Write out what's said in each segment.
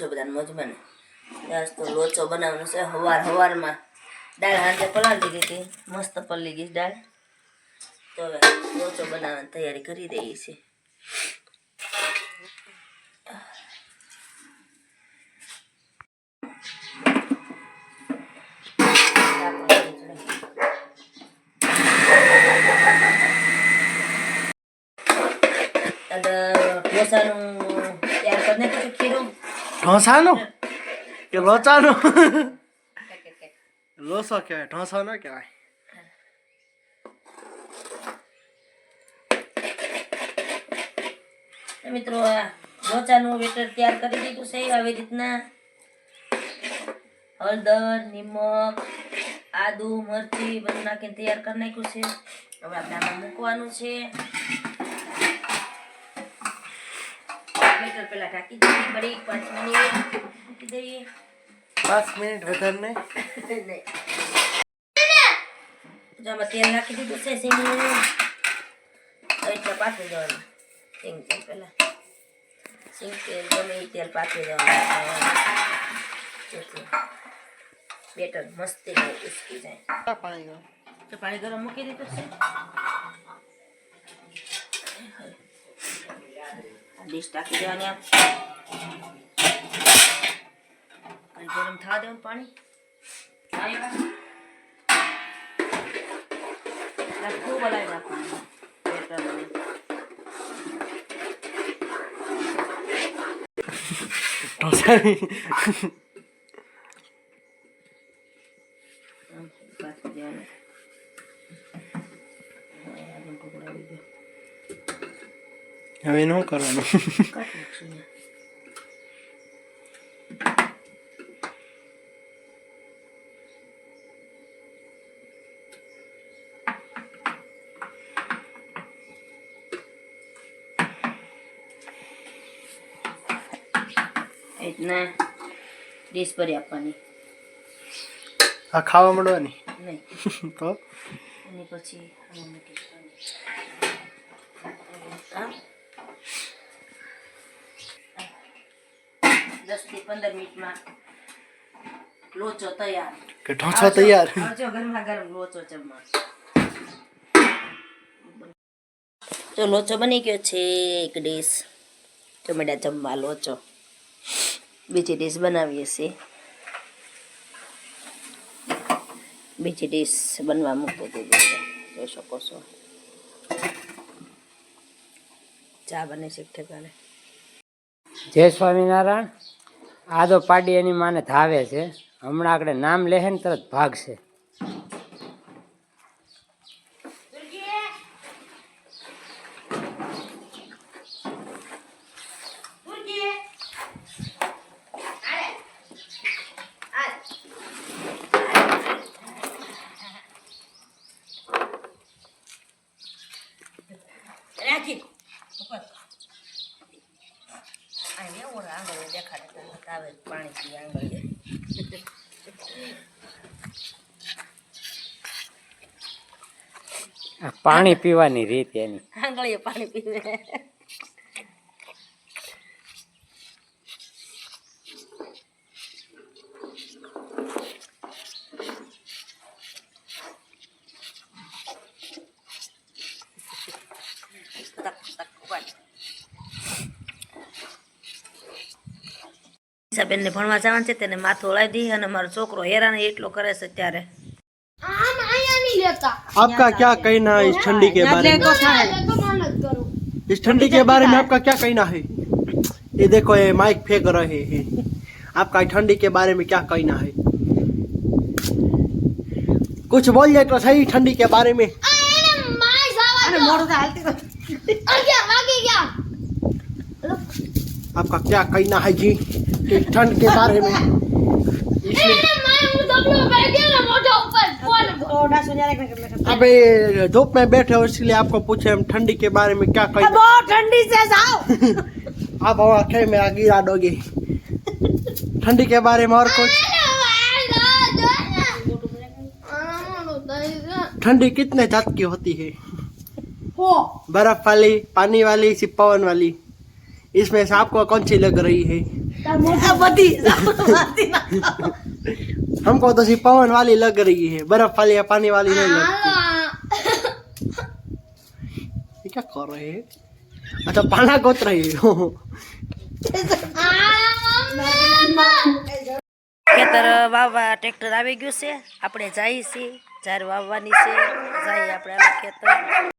છો બધાને મોજમાં ને આજ તો લોચો બનાવવાનો છે. હવાર હવારમાં દાળ હાંજે પલાળી દીધી હતી. મસ્ત પલળી ગઈ દાળ. તો હવે લોચો બનાવવાની તૈયારી કરી દઈએ છીએ. અને ઢોસાનું તૈયાર કરી નાખ્યું છે ખીરું ઢોસાનો? કે લોચાનો? લોસો કહેવાય ઢોસો ન કહેવાય મિત્રો આ લોચાનું વેટર તૈયાર કરી દીધું છે આવી રીતના. હળદર નિમક આદુ મરચી બધું નાખીને તૈયાર કરી નાખ્યું છે. હવે આપણે આમાં મૂકવાનું છે. બેટર પહેલા ઢાંકી દઈએ ઘડી પાંચ મિનિટ મૂકી દઈએ. પાંચ મિનિટ વધારે નહીં નહીં. જો તેલ નાખી દીધું છે સિંગનું એટલે પાથરી જવાનું સિંગ તેલ પહેલા સિંગ તેલ ગમે એ તેલ પાથરી જવાનું બેટર મસ્તી ઉસકી જાય. પાણી ગરમ. તો પાણી ગરમ મૂકી દીધું છે. ડીશ ટાંકી દેવાની આમ. પાણી ગરમ થવા દેવાનું પાણી. ખૂબ હલાવી નાખવાનું. બેટરને. ઢોસાની આમ પાથરી દેવાનું હવે આગળ પકડાવી દો હવે એનું શું કરવાનું રીતના ડીશ ભરી આપવાની આ ખાવા મળવાની નહીં તો એની પછી આમાં મૂકી દેવાની. આમ. દસથી પંદર મિનિટમાં લોચો તૈયાર. કે ઢોસો તૈયાર? આવજો ગરમા ગરમ લોચો જમવા. તો લોચો બની ગયો છે એક ડીશ. ટમેટા જમવા લોચો. બીજી ડીશ બનાવીએ છીએ. બીજી ડીશ બનવા મૂકી દીધી છે. જોઈ શકો છો. ચા બને છે ઠેકાણે. જય સ્વામિનારાયણ. આ તો પાડી એની માને ધાવે છે. હમણાં આપણે નામ લેહે ને તરત ભાગશે. ઉપર આ લે ઓર આંગળીએ દેખાડે તને તાવે પાણી પી આંગળીએ આ પાણી પીવાની રીત એની આંગળીએ પાણી પીવે ઈશાબેનને ભણવા જવાનું છે તેને માથું ઓળાવી દી અને મારો છોકરો હેરાન એટલો કરે છે ત્યારે हम आया नहीं लेता आपका क्या कहना है इस ठंडी के बारे में तो मेहनत करो इस ठंडी के बारे में आपका क्या कहना है ये देखो ये माइक फेंक रहे हैं आपका ठंडी के बारे में क्या कहना है कुछ बोलिए तो सही ठंडी के बारे में अरे माय सावा अरे मोड़ से हालती अरे क्या बाकी क्या आपका क्या कहना है जी कि ठंड के बारे में। अबे धूप में बैठे हो इसलिए आपको पूछे हम ठंडी के बारे में क्या कहें। बहुत ठंडी से जाओ। आप हम आखे में आगे गिरा दोगे ठंडी के बारे में और कुछ। ठंडी कितने जात की होती है? बर्फ़ वाली पानी वाली सिपावन वाली। इसमें से आपको कौन सी लग रही है? हमको तो सिर्फ पवन वाली लग रही है बर्फ वाली या पानी वाली नहीं लगती ये क्या कर रहे हैं अच्छा पाना गोत रही हो ખેતર વાવવા ટ્રેક્ટર આવી ગયું છે આપણે જઈએ છીએ જ્યારે વાવવાની છે જઈએ આપણે આ ખેતર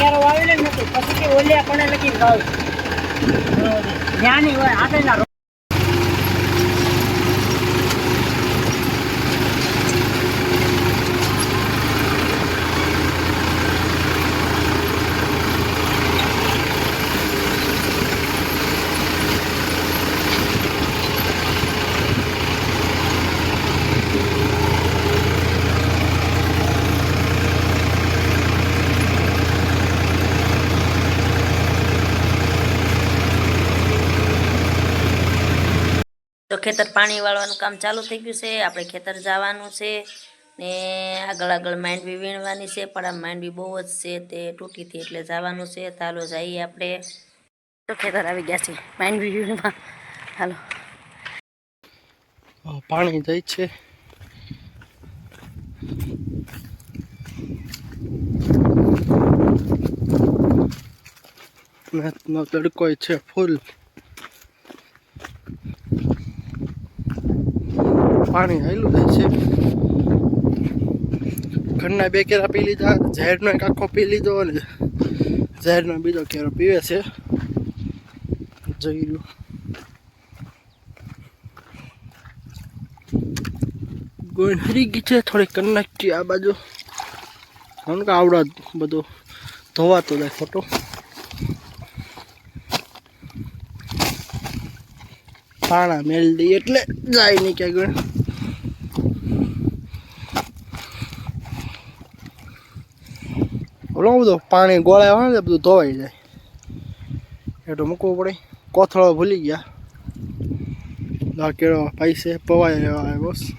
ક્યારો વાવેલું નથી પછી ઓલિયા પણ લગી ભાવ જ્ઞાની હોય આગળના તો ખેતર પાણી વાળવાનું કામ ચાલુ થઈ ગયું છે, આપણે ખેતર જવાનું છે ને આગળ આગળ માંડવી વીણવાની છે, પણ આ માંડવી બહુ જ છે તે તૂટી હતી એટલે જવાનું છે, ચાલો જઈએ આપણે. તો ખેતર આવી ગયા છે માંડવી વીણવા. હાલો. પાણી જાય છે. તડકો છે ફૂલ. પાણી હાયલું જાય છે. ઘરના બે કેરા પી લીધા, ઝેરનો એક આખો પી લીધો અને ઝેરનો બીજો કેરો પીવે છે. જઈ રહ્યું ગોળ હરી ગઈ છે થોડી કનેક્ટી આ બાજુ. કારણ કે આવડા બધું ધોવાતો જાય ફોટો. પાણા મેળ દઈએ એટલે જાય નહીં ક્યાં ઓલો બધું પાણી ગોળાય હોય ને બધું ધોવાઈ જાય. એટલું મૂકવું પડે. કોથળો ભૂલી ગયા. આ કેળો પૈસે પવાય આવ્યો બસ.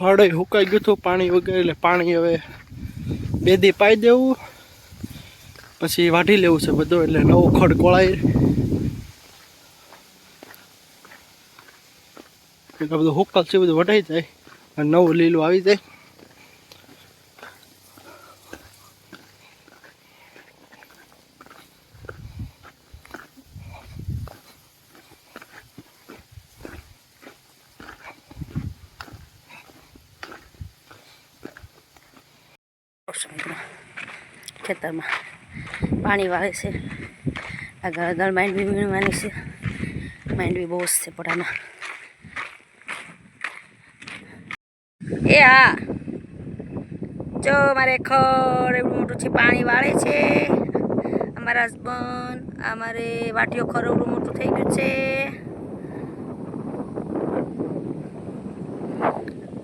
ખડે હુકાઈ ગયું હતું પાણી વગર, એટલે પાણી હવે બે દી પાઈ દેવું. પછી વાઢી લેવું છે બધું, એટલે નવો ખડ કોળાય એટલે બધું હુકલ છે, બધું વઢાઈ જાય. અને નવું લીલું આવી જાય. ખેતરમાં પાણી વાળે છે. આગળ આગળ માંડવી વીણવાની છે. માંડવી બહુ જ છે પડામાં એ હા. જો મારે ખડ એવું મોટું છે, પાણી વાળે છે. અમારા હસબન્ડ અમારે વાટીઓ ખર એવડું મોટું થઈ ગયું છે.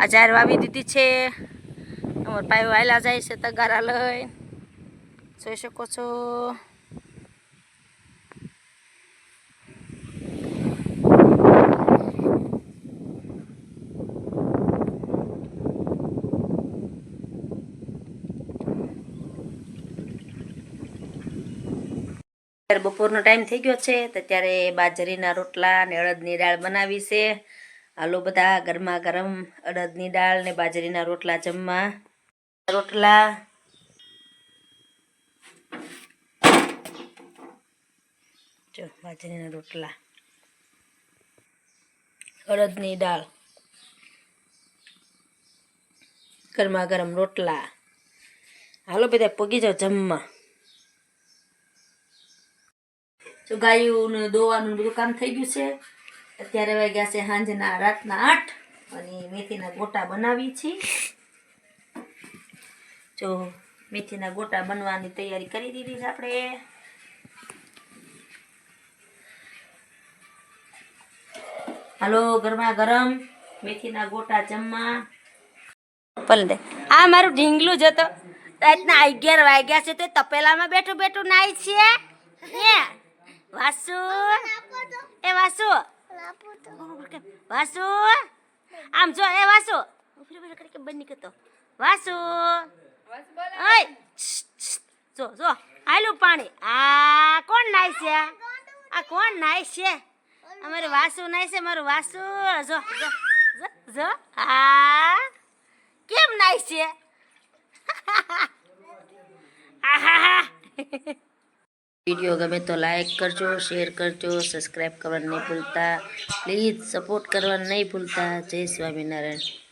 આ જાર વાવી દીધી છે. અમારા પાયો વાયલા જાય છે તગારા લઈ જોઈ શકો છો અત્યારે બપોરનો ટાઈમ થઈ ગયો છે, તો ત્યારે બાજરીના રોટલા ને અડદની દાળ બનાવી છે. હાલો બધા ગરમા ગરમ અડદની દાળ ને બાજરીના રોટલા જમવા. રોટલા જો બાજરીના રોટલા. અડદની દાળ. ગરમા ગરમ રોટલા. હાલો બધા, પગી જાઓ જમવા. જો ગાયું દોવાનું બધું કામ થઈ ગયું છે, અત્યારે વાગ્યા છે સાંજના રાતના આઠ, અને મેથીના ગોટા બનાવી છીએ જો મેથીના ગોટા બનવાની તૈયારી કરી દીધી છે આપણે. હાલો, ગરમા ગરમ. મેથીના ગોટા જમવા. પલદે આ મારું ઢીંગલું જતો રાતના અગિયાર વાગ્યા છે તો તપેલામાં બેઠું બેઠું નાય છે. હે? વાસુ? એ વાસુ? વાસુ? આમ જો, એ વાસુ. બની બંધ વાસુ? ઓય જો જો, આયલું પાણી. આ કોણ નાય છે? આ કોણ નાય છે? અમારું વાસુ નાય છે, મારું વાસુ. જો જો જો કેમ નાય છે? વીડિયો ગમે તો લાઈક કરજો, શેર કરજો સબસ્ક્રાઈબ કરવાનું નહીં ભૂલતા. પ્લીઝ સપોર્ટ કરવાનું નહીં ભૂલતા. જય સ્વામિનારાયણ.